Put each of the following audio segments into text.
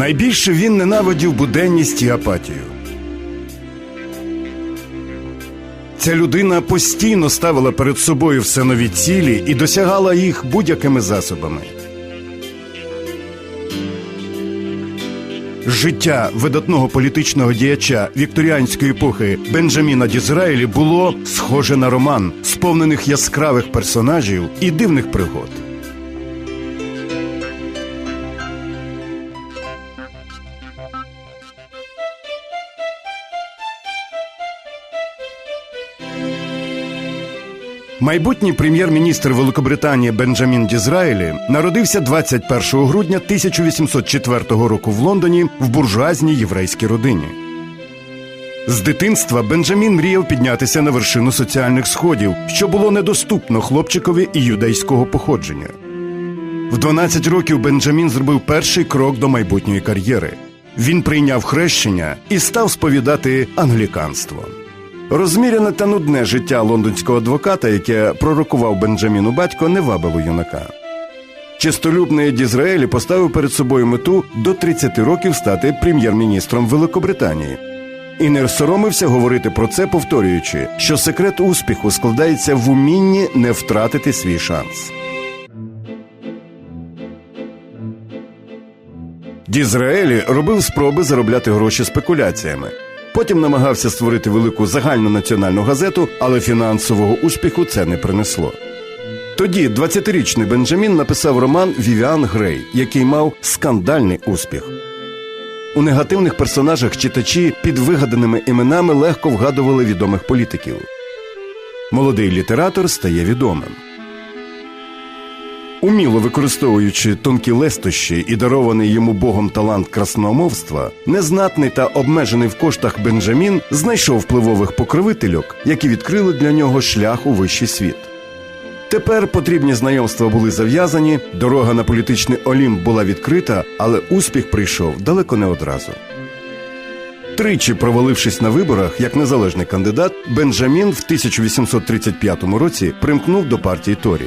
Найбільше він ненавидів буденність і апатію. Ця людина постійно ставила перед собою все нові цілі і досягала їх будь-якими засобами. Життя видатного політичного діяча вікторіанської епохи Бенджаміна Дізраїлі було схоже на роман, сповнених яскравих персонажів і дивних пригод. Майбутній прем'єр-міністр Великобританії Бенджамін Дізраїлі народився 21 грудня 1804 року в Лондоні в буржуазній єврейській родині. З дитинства Бенджамін мріяв піднятися на вершину соціальних сходів, що було недоступно хлопчикові і юдейського походження. В 12 років Бенджамін зробив перший крок до майбутньої кар'єри. Він прийняв хрещення і став сповідати англіканство. Розміряне та нудне життя лондонського адвоката, яке пророкував Бенджаміну батько, не вабило юнака. Чистолюбний Дізраелі поставив перед собою мету до 30 років стати прем'єр-міністром Великобританії. І не соромився говорити про це, повторюючи, що секрет успіху складається в умінні не втратити свій шанс. Дізраелі робив спроби заробляти гроші спекуляціями. Потім намагався створити велику загальнонаціональну газету, але фінансового успіху це не принесло. Тоді 20-річний Бенджамін написав роман Вівіан Грей, який мав скандальний успіх. У негативних персонажах читачі під вигаданими іменами легко вгадували відомих політиків. Молодий літератор стає відомим. Уміло використовуючи тонкі лестощі і дарований йому богом талант красномовства, незнатний та обмежений в коштах Бенджамін знайшов впливових покровительок, які відкрили для нього шлях у вищий світ. Тепер потрібні знайомства були зав'язані, дорога на політичний олімп була відкрита, але успіх прийшов далеко не одразу. Тричі провалившись на виборах як незалежний кандидат, Бенджамін в 1835 році примкнув до партії Торі.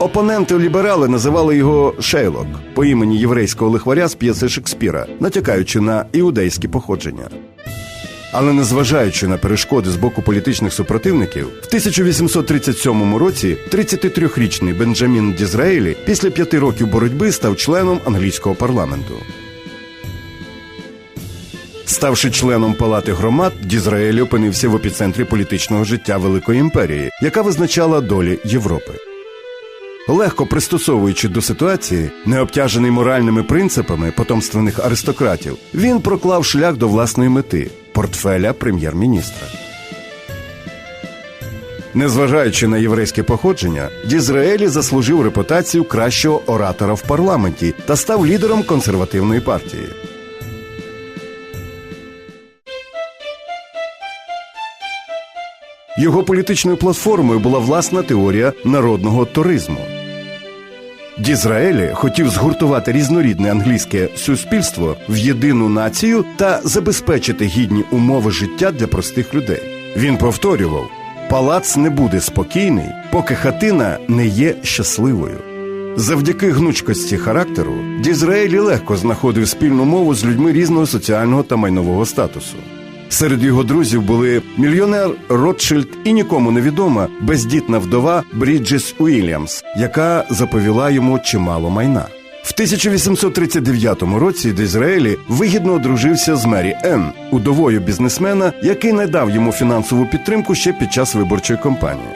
Опоненти ліберали називали його Шейлок по імені єврейського лихваря з п'єси Шекспіра, натякаючи на іудейське походження. Але незважаючи на перешкоди з боку політичних супротивників, в 1837 році 33-річний Бенджамін Дізраїлі після п'яти років боротьби став членом англійського парламенту. Ставши членом палати громад, Дізраїль опинився в епіцентрі політичного життя Великої імперії, яка визначала долі Європи. Легко пристосовуючи до ситуації, не обтяжений моральними принципами потомственних аристократів, він проклав шлях до власної мети портфеля прем'єр-міністра. Незважаючи на єврейське походження, Дізраелі заслужив репутацію кращого оратора в парламенті та став лідером консервативної партії. Його політичною платформою була власна теорія народного туризму. Дізраелі хотів згуртувати різнорідне англійське суспільство в єдину націю та забезпечити гідні умови життя для простих людей. Він повторював: палац не буде спокійний, поки хатина не є щасливою. Завдяки гнучкості характеру Дізраелі легко знаходив спільну мову з людьми різного соціального та майнового статусу. Серед його друзів були мільйонер Ротшильд і нікому невідома бездітна вдова Бріджес Уільямс, яка заповіла йому чимало майна. В 1839 році Дізраелі вигідно одружився з Мері Енн, удовою бізнесмена, який не дав йому фінансову підтримку ще під час виборчої кампанії.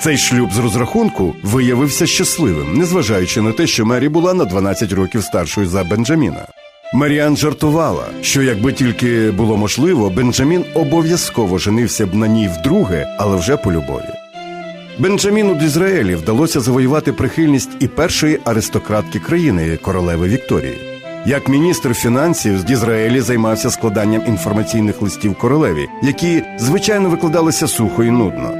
Цей шлюб з розрахунку виявився щасливим, незважаючи на те, що Мері була на 12 років старшою за Бенджаміна. Маріан жартувала, що якби тільки було можливо, Бенджамін обов'язково женився б на ній вдруге, але вже по любові. Бенджаміну Дізраелі вдалося завоювати прихильність і першої аристократки країни королеви Вікторії. Як міністр фінансів з Дізраелі займався складанням інформаційних листів королеві, які звичайно викладалися сухо і нудно.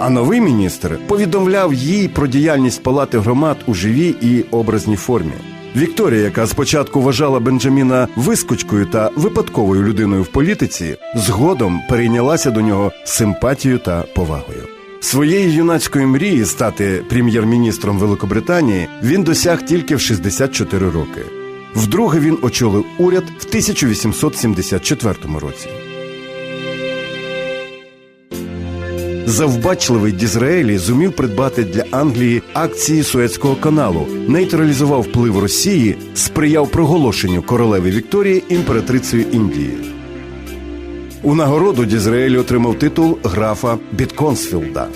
А новий міністр повідомляв їй про діяльність палати громад у живій і образній формі. Вікторія, яка спочатку вважала Бенджаміна вискочкою та випадковою людиною в політиці, згодом перейнялася до нього симпатією та повагою. Своєї юнацької мрії стати прем'єр-міністром Великобританії він досяг тільки в 64 роки. Вдруге він очолив уряд в 1874 році. Завбачливий Дізраелі зумів придбати для Англії акції Суецького каналу, нейтралізував вплив Росії, сприяв проголошенню королеви Вікторії імператрицею Індії. У нагороду Дізраелі отримав титул графа Бітконсфілда.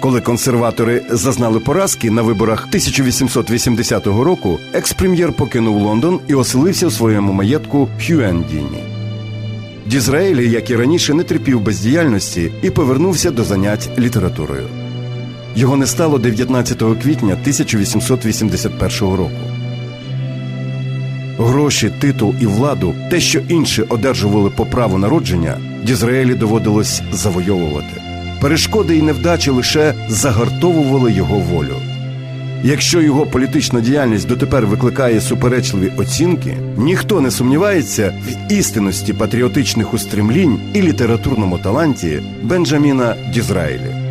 Коли консерватори зазнали поразки на виборах 1880 року, екс-прем'єр покинув Лондон і оселився в своєму маєтку Хюендіні. Дізраелі, як і раніше, не терпів бездіяльності і повернувся до занять літературою. Його не стало 19 квітня 1881 року. Гроші, титул і владу, те, що інші одержували по праву народження, Дізраелі доводилось завойовувати. Перешкоди і невдачі лише загартовували його волю. Якщо його політична діяльність дотепер викликає суперечливі оцінки, ніхто не сумнівається в істинності патріотичних устремлінь і літературному таланті Бенджаміна Дізраїлі.